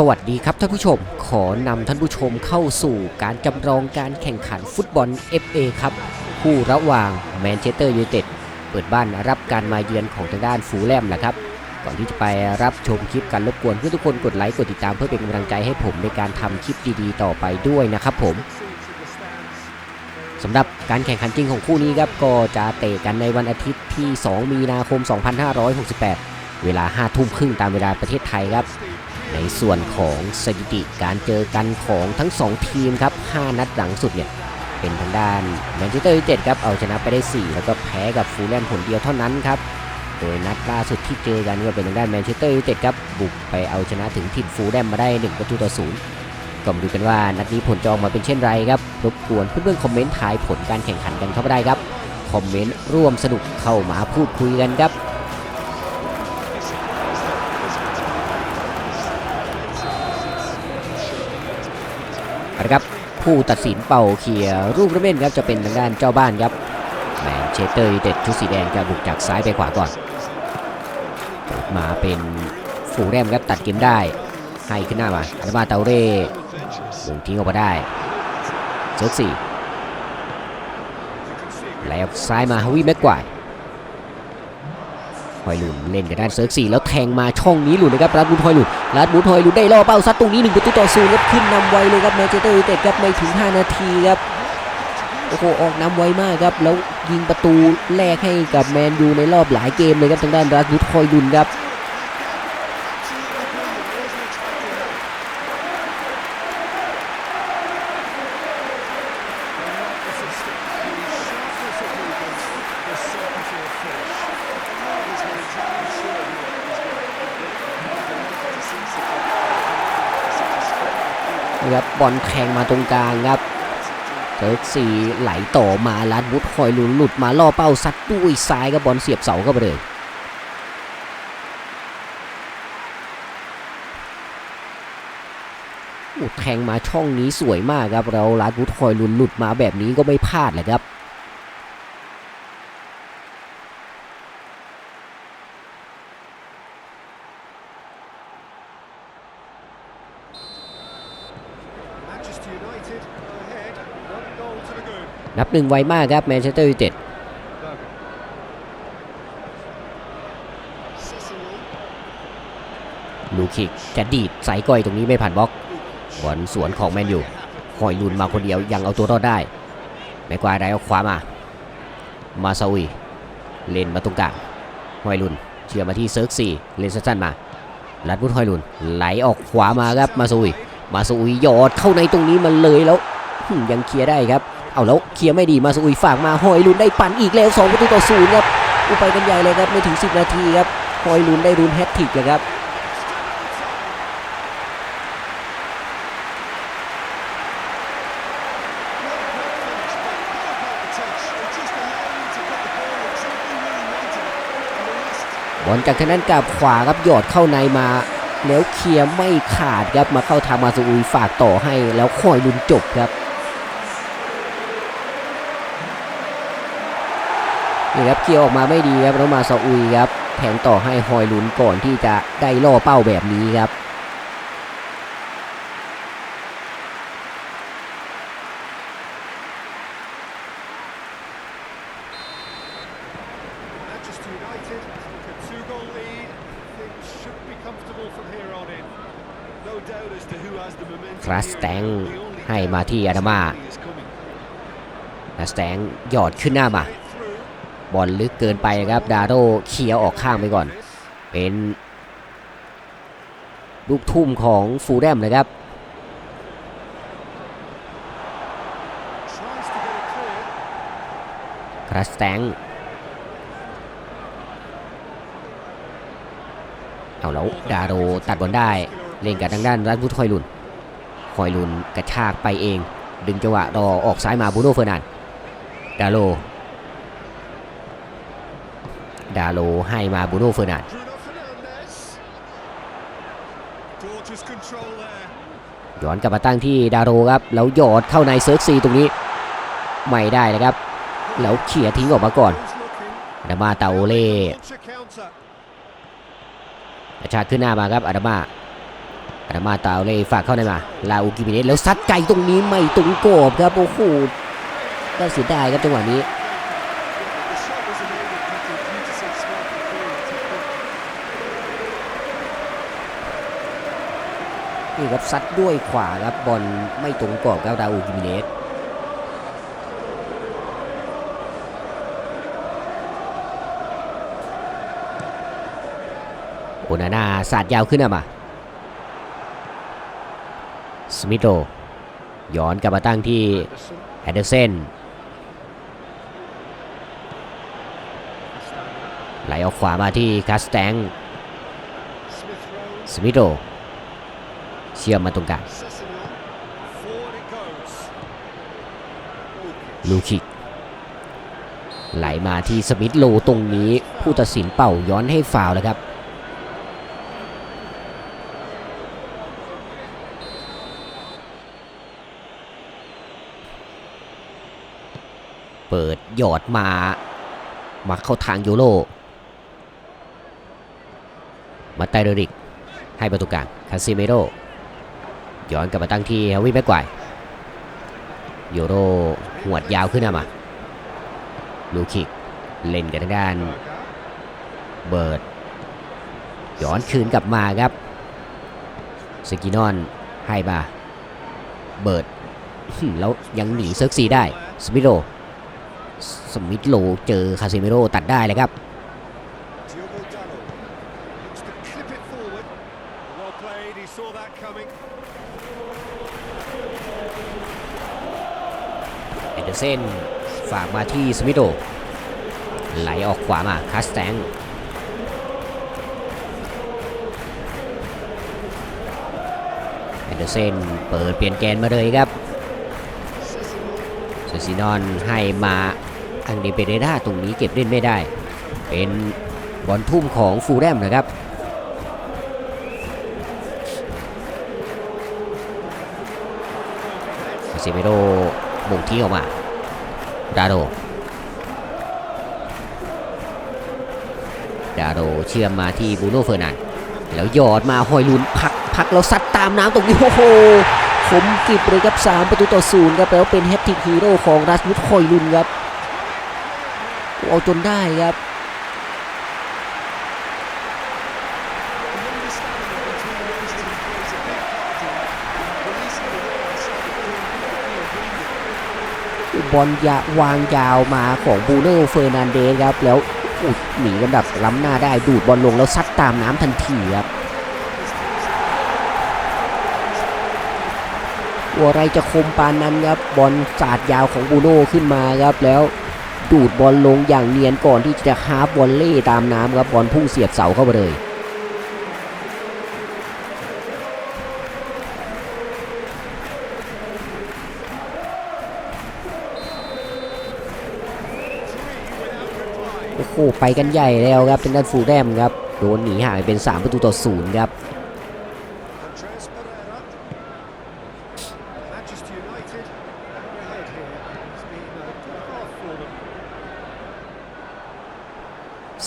สวัสดีครับท่านผู้ชม ขอนำท่านผู้ชมเข้าสู่การจำลองการแข่งขันฟุตบอล FA ครับ คู่ระหว่างแมนเชสเตอร์ยูไนเต็ดเปิดบ้านรับการมาเยือนของทางด้านฟูแลมแหละครับ ก่อนที่จะไปรับชมคลิปกันรบกวนเพื่อนทุกคนกดไลค์กดติดตามเพื่อเป็นกำลังใจให้ผมในการทำคลิปดีๆ ต่อไปด้วยนะครับผมสำหรับการแข่งขันจริงของคู่นี้ครับก็จะเตะกันในวันอาทิตย์ที่ 2 มีนาคม 2568 เวลา 5 ทุ่มครึ่งตามเวลาประเทศไทยครับ ในส่วนของสถิติการเจอกันของทั้ง 2 ทีมครับ 5 นัดหลังสุดเนี่ยเป็นทางด้านแมนเชสเตอร์ยูไนเต็ดครับเอาชนะไปได้ 4 แล้วก็แพ้กับฟูลแลมผลเดียวเท่านั้นครับโดยนัดล่าสุดที่เจอกันก็เป็นทางด้านแมนเชสเตอร์ยูไนเต็ดครับบุกไปเอาชนะถึงทิดฟูลแลมมาได้ 1 ประตูต่อ0ก็มาดูกันว่านัดนี้ผลจะออกมาเป็นเช่นไรครับรบกวนเพื่อนๆคอมเมนต์ทายผลการแข่งขันกันเข้ามาได้ครับคอมเมนต์ร่วมสนุกเข้ามาพูดคุยกันครับ เอาละครับผู้ตัดสินเป่าเขียร์รูประเม็นครับจะเป็นทางด้านเจ้าบ้านครับแมนเชสเตอร์ยูไนเต็ดชุดสีแดงจะบุกจากซ้ายไปขวาก่อนมาเป็นฟูลแรมครับตัดเกมได้ให้ขึ้นหน้ามาอาราบาเตาเร่ลงทิ้งออกมาได้เซิร์ฟสี่แล้วซ้ายมาฮาวิแม็กควาย อยลุนเล่นกับด้านเซิร์ฟสี่แล้วแทงมาช่องนี้หลุดนะครับรัดบุญฮอยลุนรัดบุญทอยลุนได้ล่อเป้าซัดตรงนี้หนึ่งประตูต่อศูนย์ครับขึ้นนำไวเลยครับแมนเชสเตอร์ยูไนเต็ดครับไม่ถึง 5 นาทีครับโอ้โหออกนำไวมากครับแล้วยิงประตูแรกให้กับแมนยูในรอบหลายเกมเลยครับทางด้านรัดบุญทอยลุนครับ ครับบอลแทงมาตรงกลางครับเติร์กซีไหลต่อมาลัดวุฒคอยลุนหลุดมาล่อเป้าซัดด้วยซ้ายกับบอลเสียบเสาเข้าไปเลยโอ้แทงมาช่องนี้สวยมากครับเราลัดวุฒคอยลุนหลุดมาแบบนี้ก็ไม่พลาดเลยครับ Manchester United are ahead, one goal to the good. นับหนึ่งไวมากครับแมนเชสเตอร์ยูไนเต็ดลูคิกจะดีดใส่ก้อยตรงนี้ไม่ผ่านบล็อกบอลสวนของแมนยูหอยลุนมาคนเดียวยังเอาตัวรอดได้แม็กควายได้เอาขวามา มาซาอุยเล่นมาตรงกลางหอยลุนเชื่อมาที่เซิร์กสี่เล่นสั้นๆมาลัดบุญหอยลุนไหลออกขวามาครับมาซาอุย มาซาอุยหยอดเข้าในตรงนี้มันเลยแล้วยังเคลียร์ได้ครับ เอาแล้วเคลียร์ไม่ดีมาซาอุยฝากมาหอยลุนได้ปั่นอีกแล้วสองประตูต่อศูนย์ครับอุไปกันใหญ่เลยครับไม่ถึง 10 นาทีครับหอยลุนได้รุนแฮตทริกเลยครับบอลจากทางนั้นกลับขวาครับหยอดเข้าในมา แล้วเคลียร์ไม่ขาดครับมาเข้าทางมาซูอุยฝากต่อให้แล้วคอยลุนจบครับนี่ครับเคลียร์ออกมาไม่ดีครับแล้วมาซาอุยครับแทงต่อให้ฮอยลุนก่อนที่จะได้ล่อเป้าแบบนี้ครับ ลาสแตงให้มาที่อาดามา is coming. คลาสแตงหยอดขึ้นหน้ามา บอลลึกเกินไปครับ ดาโดเคลียร์ออกข้างไปก่อน เป็นลูกทุ่มของฟูลแรมเลยครับครัสแตงเอาแล้วดาโรตัดบอลได้ เล่นกับทางด้านรัฐพุทธคอยลุน คอยลุนกระชากไปเอง ดึงจังหวะรอออกซ้ายมาบูโน่เฟอร์นันด์ดาโล ดาโลให้มาบูโน่เฟอร์นันด์ย้อนกลับมาตั้งที่ดาโรครับ แล้วหยอดเข้าในเซิร์ฟซีตรงนี้ ไม่ได้นะครับ แล้วเขี่ยทิ้งออกมาก่อนอาดามาตาโอเล่กระชากขึ้นหน้ามาครับอาดามา อาดามาตาเล่ฝากเข้าในมา ลาอูกิมิเนสแล้วซัดไกลตรงนี้ไม่ตรงกรอบครับโอ้โหน่าเสียดายครับจังหวะนี้นี่ครับซัดด้วยขวาครับบอลไม่ตรงกรอบครับลาอูกิมิเนสโอนาน่าสาดยาวขึ้นอะมา สมิโตย้อนกลับมาตั้งที่แอนเดอร์เซนไหลออกขวามาที่คาสแตงสมิโตเชื่อมมาตรงกลางลูคิกไหลมาที่สมิธโลตรงนี้ผู้ตัดสินเป่าย้อนให้ฟาวล์แล้วครับ เปิดหยอดมา มาเข้าทางโยโรมาไตเดริก ให้ประตูกลางคาซิเมโรย้อนกลับมาตั้งที่เฮวิแม็กไกวร์โยโรหวดยาวขึ้นมา ลูคิก เล่นกันทางด้าน เบิร์ด ย้อนคืนกลับมาครับ สกินอน ให้มา เบิร์ด แล้วยังหนีเซิร์กซีได้ สมิโร สมิธโลเจอคาซิเมโรตัดได้เลยครับ Diogo Dallo looks to clip it forward. Well played. He saw that coming. แอเดอร์เซนฝากมาที่สมิธโดไหลออกขวามาคาสแตงแอเดอร์เซนเปิดเปลี่ยนแกนมาเลยครับเซซินอนให้มา อังเดเปเรด้าตรงนี้เก็บเล่นไม่ได้ เป็นบอลทุ่มของฟูลแรมนะครับคาซิเมโรมงที่ออกมาดาโดดาโดเชื่อมมาที่บูโน่เฟอร์นันแล้วหยอดมาหอยลุนพักพักแล้วซัดตามน้ำตรงนี้โอ้โหคมกิบเลยครับ 3 ประตูต่อศูนย์ครับแล้วเป็นแฮตติกฮีโร่ของรัสมุดหอยลุนครับ เอาจนได้ครับบอลยาวางยาวมาของบูโน่เฟอร์นันเดสครับ แล้วอุดหนีกันแบบล้ำหน้าได้ดูดบอลลงแล้วซัดตามน้ำทันทีครับอะไรจะคมปานนั้นครับบอลสาดยาวของบูโน่ขึ้นมาครับแล้ว ดูดบอลลงอย่างเนียนก่อนที่จะฮาร์ฟวอลเล่ตามน้ำครับบอลพุ่งเสียบเสาเข้าไปเลยโอ้โหไปกันใหญ่แล้วครับเป็นด้านฟูแดมครับโดนหนีห่างเป็น 3 ประตูต่อศูนย์ครับ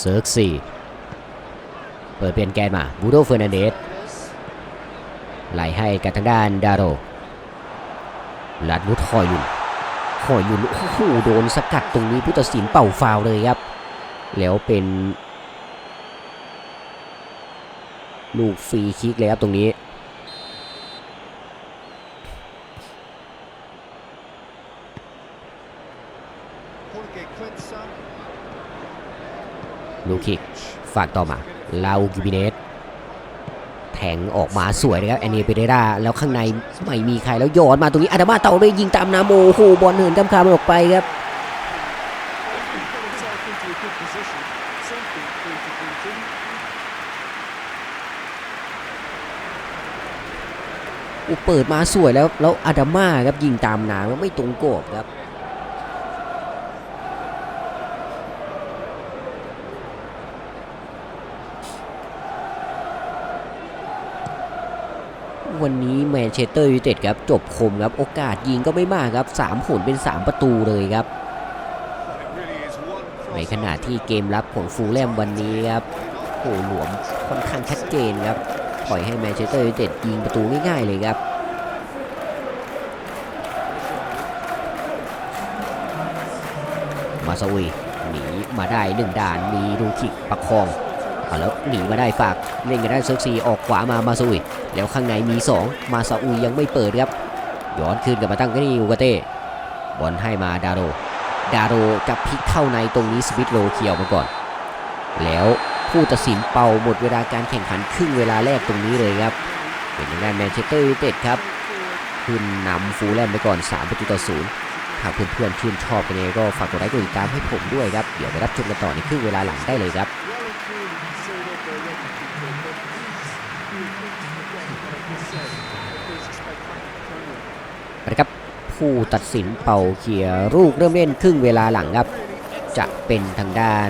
เซิร์กซีเปิดเปลี่ยนแกนมาบูโดเฟอร์นันเดสไหลให้กับทางด้านดาโรลัดวุฒอยยุนคอยยุนโอ้โหโดนสกัดตรงนี้ผู้ตัดสินเป่าฟาวเลยครับ แล้วเป็นลูกฟรีคิกเลยครับตรงนี้ ลูกคิกฝากต่อมาลาอูกิบิเนสแทงออกมาสวยนะครับแอนเนี่เปเรราแล้วข้างในไม่มีใครแล้วโยนมาตรงนี้อาดามาเต่าเลยยิงตามนาโมโอ้โหบอลเหินกำคามออกไปครับอุเปิดมาสวยแล้วแล้วอาดามาครับยิงตามน้ำไม่ตรงกรอบครับ วันนี้แมนเชสเตอร์ยูไนเต็ดครับจบคมครับโอกาสยิงก็ไม่มากครับ3ผลเป็น 3 ประตูเลยครับ ในขณะที่เกมรับของฟูลแลมวันนี้ครับโอ้หลวมค่อนข้างชัดเจนครับปล่อยให้แมนเชสเตอร์ยูไนเต็ดยิงประตูง่ายๆเลยครับมาซาอุยหนีมาได้หนึ่งด่านมีดูคิกประคองเอาแล้วหนีมาได้ฝากเล่นกันได้เซิร์ฟซีออกขวามามาซาอุย แล้วข้างในมี 2 มาซาอุยยังไม่เปิดครับย้อนคืนกลับมาตั้งกันที่อูกาเต้บอลให้มาดาโรดาโรจะพลิกเข้าในตรงนี้สวิตโลเคียวมาก่อน แล้วผู้ตัดสินเป่าหมดเวลาการแข่งขันครึ่งเวลาแรกตรงนี้เลยครับ เป็นทางด้านแมนเชสเตอร์ยูไนเต็ดครับขึ้นนำฟูลแลมไปก่อน 3 ประตูต่อศูนย์หากเพื่อนๆชื่นชอบกันเองก็ฝากกดไลค์กดติดตามให้ผมด้วยครับ เดี๋ยวไปรับชมกันต่อในครึ่งเวลาหลังได้เลยครับ ผู้ตัดสินเป่าเขียร์ลูกเริ่มเล่นครึ่งเวลาหลังครับ จะเป็นทางด้าน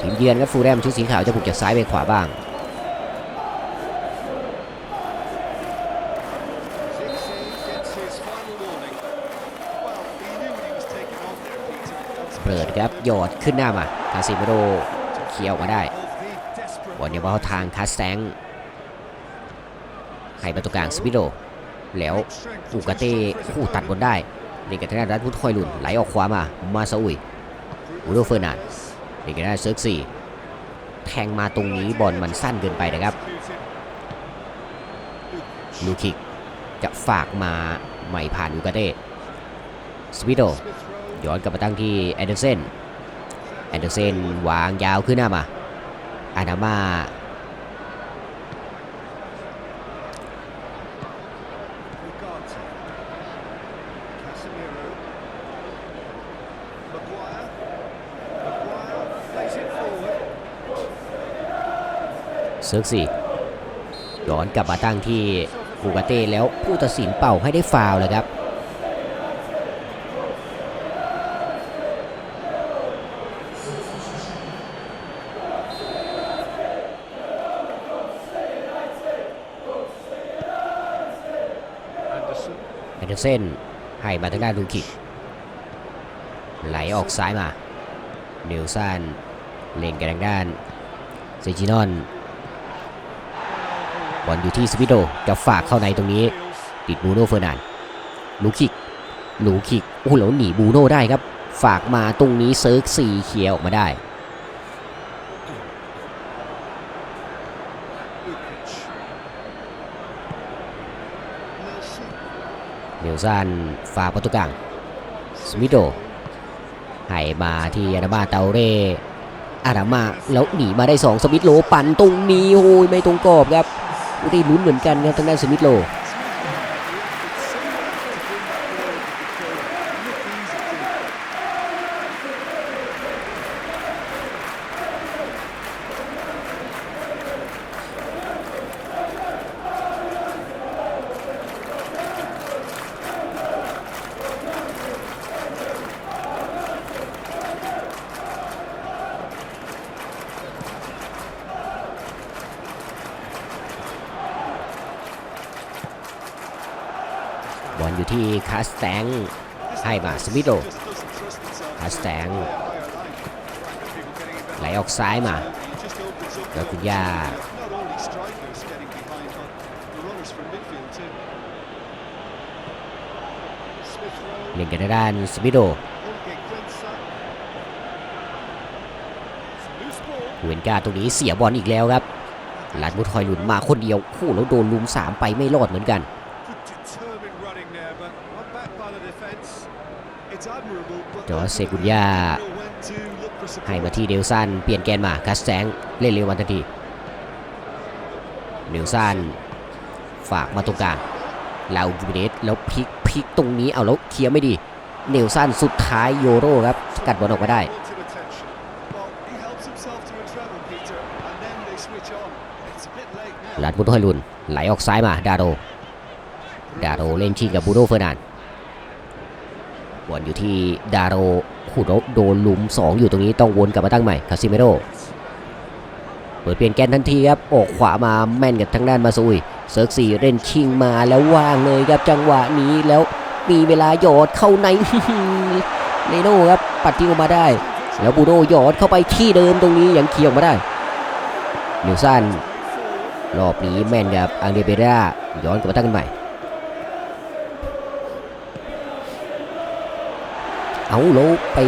ทีมเยือนครับฟูแลมชุดสีขาวจะบุกจากซ้ายไปขวาบ้างเปิดครับหยอดขึ้นหน้ามาคาซิเมโรเคี่ยวมาได้บอลเนี่ยบอลทางคาสแตงให้ประตูกลางสปิโด แล้วอูกาเต้คู่ตัดบอลได้เล่นกับทางด้านรัฐพุทธคอยลุนไหลออกขวามามาซาอุยอูโดเฟอร์นันเล่นกับทางด้านเซิร์กซีแทงมาตรงนี้บอลมันสั้นเกินไปนะครับลูคิกจะฝากมาใหม่ผ่านอูกาเต้สปิโดย้อนกลับมาตั้งที่แอนเดอร์เซนแอนเดอร์เซนวางยาวขึ้นหน้ามาอานามา เซิร์กซี่ย้อนกลับมาตั้งที่กูกาเต้แล้วผู้ตัดสินเป่าให้ได้ฟาวล์เลยครับ แอนเดอร์เซนให้มาทางด้านลูคิกไหลออกซ้ายมาเนลสันเล่นกันทางด้านเซจินอน บอลอยู่ที่สปิโดจะฝากเข้าในตรงนี้ ติดบูโน่เฟอร์นันลูคิกลูคิกโอ้โหแล้วหนีบูโน่ได้ครับ ฝากมาตรงนี้เซิร์กสีเขียวออกมาได้เนลสันฝากประตูกลางสมิโดให้มาที่อานามาเตาเรอานามาแล้วหนีมาได้2สมิธโลปั่นตรงนี้โอ้ยไม่ตรงกรอบครับ ได้ลุ้นเหมือนกันครับทางด้านสมิธโล ลอยู่ที่คาสแตงให้มาสมิโลคาสแตงไหลออกซ้ายมา แล้วคุณย่าเล่นกันทางด้านสมิโลเวนกาตรงนี้เสียบอลอีกแล้วครับลัดมุดคอยหลุนมาคนเดียวคู่แล้วโดนลุมสามไปไม่รอดเหมือนกัน จอเซกุนยาให้มาที่เดลซันเปลี่ยนแกนมาคัสแซงเล่นเร็ววันทันทีเดลซันฝากมาตรงกลางลาอูบิเดสแล้วพลิกพลิกตรงนี้เอาแล้วเคลียร์ไม่ดีเนลซันสุดท้ายโยโรครับสกัดบอลออกมาได้ลัดบุตฮอยลุนไหลออกซ้ายมาดาโรดาโรเล่นชิงกับบูโดเฟอร์นัน บอลอยู่ที่ดาโรหูดโดนหลุม 2 อยู่ตรงนี้ต้องวนกลับมาตั้งใหม่คาซิเมโรเปิดเปลี่ยนแกนทันทีครับออกขวามาแม่นกับทางด้านมาซุยเซิร์กสี่เล่นชิงมาแล้วว่างเลยครับจังหวะนี้แล้วมีเวลาหยอดเข้าในเลโน่ครับปัดทิ้งออกมาได้ แล้วบูโดหยอดเข้าไปที่เดิมตรงนี้ยังเคลียร์ออกมาได้นิวซันรอบนี้แม่นกับอังเดเบร่าย้อนกลับมาตั้งกันใหม่ เอาแล้วไป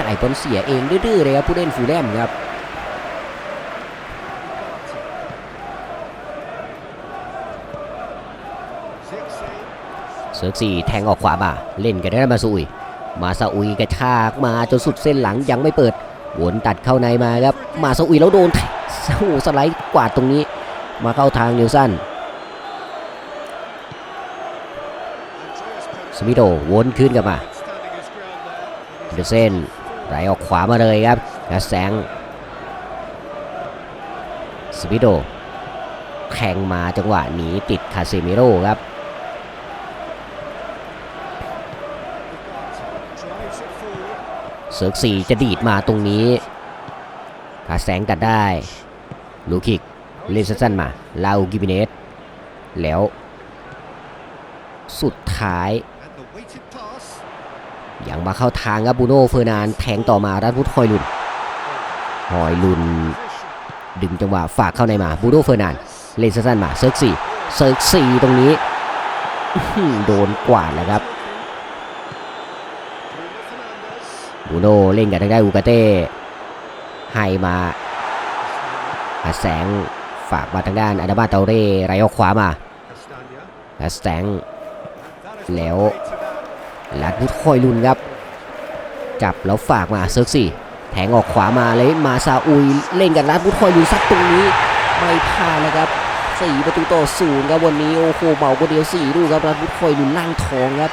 จ่ายบอลเสียเองดื้อๆเลยครับผู้เล่นฟูแลมครับเซิร์กสี่แทงออกขวาบ่าเล่นกันได้มาซุยมาซาอุยกระชากมาจนสุดเส้นหลังยังไม่เปิดวนตัดเข้าในมาครับมาซาอุยแล้วโดนโอ้โหสไลด์กวาดตรงนี้ มาเข้าทางนิวสันสมิโดวนขึ้นกลับมา เดเซนไหลออกขวามาเลยครับกระแสงสมิโดแทงมาจังหวะหนีติดคาเซมิโร่ครับเสือกสีจะดีดมาตรงนี้ผาแสงตัดได้ ลูคิกเล่นสั้นๆมาลาอูกิบิเนสแล้ว สุดท้าย ยังมาเข้าทางครับบูโน่เฟอร์นานแทงต่อมารัฐพุทธฮอยลุนฮอยลุนดึงจังหวะฝากเข้าในมาบูโน่เฟอร์นานเล่นสั้นๆมาเซิร์กสี่เซิร์กสี่ตรงนี้โดนกวาดแล้วครับบูโน่เล่นกับทางด้านอูกาเต้ให้มาอาแสงฝากมาทางด้านอาดาบาเตาเร่ไหลออกขวามาอาแสงแล้ว ลัดพุทคอยลุนครับ จับแล้วฝากมาเซิร์กสี่แทงออกขวามาเลยมาซาอุยเล่นกับลัดพุทคอยลุนซัดตรงนี้ไม่พลาดนะครับสี่ประตูต่อศูนย์ครับวันนี้โอ้โหเบาคนเดียวสี่ลูกครับลัดพุทคอยลุนล่างทองครับ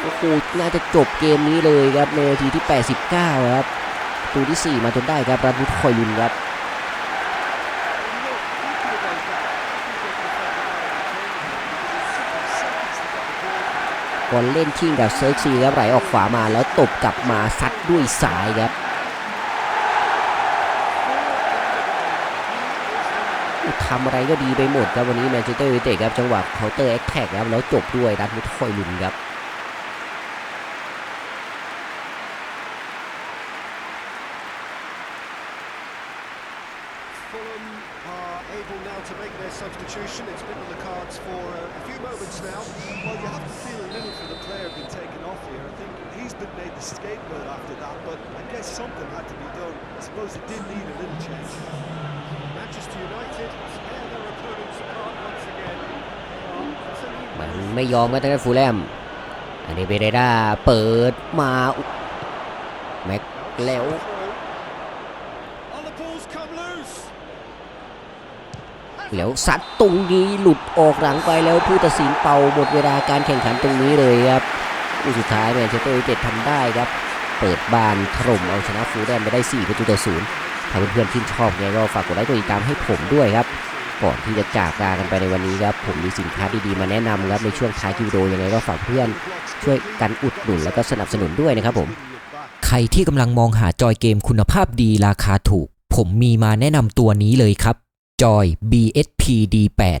โอ้โหน่าจะจบเกมนี้เลยครับในนาทีที่ 89 ครับประตูที่ 4 มาจนได้ครับรัฐวุฒิคอยลุนครับ บอลเล่นชิงกับเซิร์กซีครับไหลออกขวามาแล้วตบกลับมาซัดด้วยสายครับทำอะไรก็ดีไปหมดครับวันนี้แมนเชสเตอร์ยูไนเต็ดครับจังหวะเคาน์เตอร์แอคแท็กครับแล้วจบด้วยรัฐวุฒิคอยลุนครับ been made the scapegoat after that, but I guess something had to be done. I suppose it did need a little change. Manchester United scare their opponents apart once again. They are มัน utterly ไม่ยอมกันทางด้านฟูลแลม อันนี้เบเรด้าเปิดมาแม็กแล้ว Oh, the balls come loose. แล้วซัดตรงนี้หลุดออกหลังไปแล้วผู้ตัดสินเป่าหมดเวลาการแข่งขันตรงนี้เลยครับ ผู้สุดท้ายแมนเชสเตอร์ยูไนเต็ดทำได้ครับ เปิดบ้านถล่มเอาชนะฟูลแลมไปได้ 4 ประตูต่อศูนย์ถ้าเพื่อนๆที่ชอบเนี่ยก็ฝากกดไลค์กดติดตามให้ผมด้วยครับ ก่อนที่จะจากลากันไปในวันนี้ครับ ผมมีสินค้าดีๆมาแนะนำครับในช่วงท้ายคลิปวิดีโอยังไงก็ฝากเพื่อนช่วยกันอุดหนุนแล้วก็สนับสนุนด้วยนะครับผม ใครที่กำลังมองหาจอยเกมคุณภาพดีราคาถูก ผมมีมาแนะนำตัวนี้เลยครับจอย BSP D8